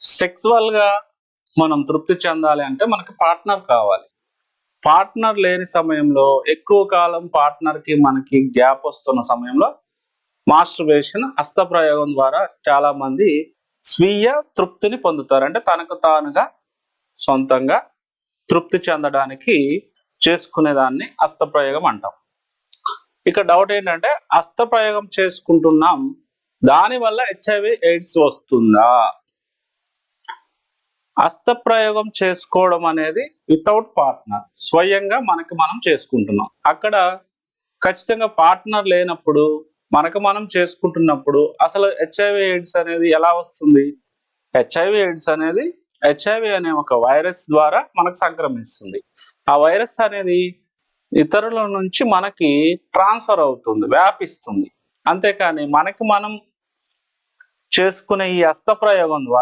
సెక్సువల్గా మనం తృప్తి చెందాలి అంటే మనకి పార్ట్నర్ కావాలి. పార్ట్నర్ లేని సమయంలో ఎక్కువ కాలం పార్ట్నర్కి మనకి గ్యాప్ వస్తున్న సమయంలో మాస్టర్బేషన్ హస్తప్రయోగం ద్వారా చాలామంది స్వీయ తృప్తిని పొందుతారు. అంటే తనకు తానుగా సొంతంగా తృప్తి చెందడానికి చేసుకునేదాన్ని హస్తప్రయోగం అంటాం. ఇక డౌట్ ఏంటంటే హస్తప్రయోగం చేసుకుంటున్నాం దానివల్ల హెచ్ఐవి ఎయిడ్స్ వస్తుందా? హస్తప్రయోగం చేసుకోవడం అనేది వితౌట్ పార్ట్నర్ స్వయంగా మనకి మనం చేసుకుంటున్నాం. అక్కడ ఖచ్చితంగా పార్ట్నర్ లేనప్పుడు మనకు మనం చేసుకుంటున్నప్పుడు అసలు హెచ్ఐవి ఎయిడ్స్ అనేది ఎలా వస్తుంది? హెచ్ఐవి ఎయిడ్స్ అనేది హెచ్ఐవి అనే ఒక వైరస్ ద్వారా మనకు సంక్రమిస్తుంది. ఆ వైరస్ అనేది ఇతరుల నుంచి మనకి ట్రాన్స్ఫర్ అవుతుంది వ్యాపిస్తుంది. అంతేకాని మనకి మనం చేసుకునే ఈ హస్తప్రయోగం ద్వారా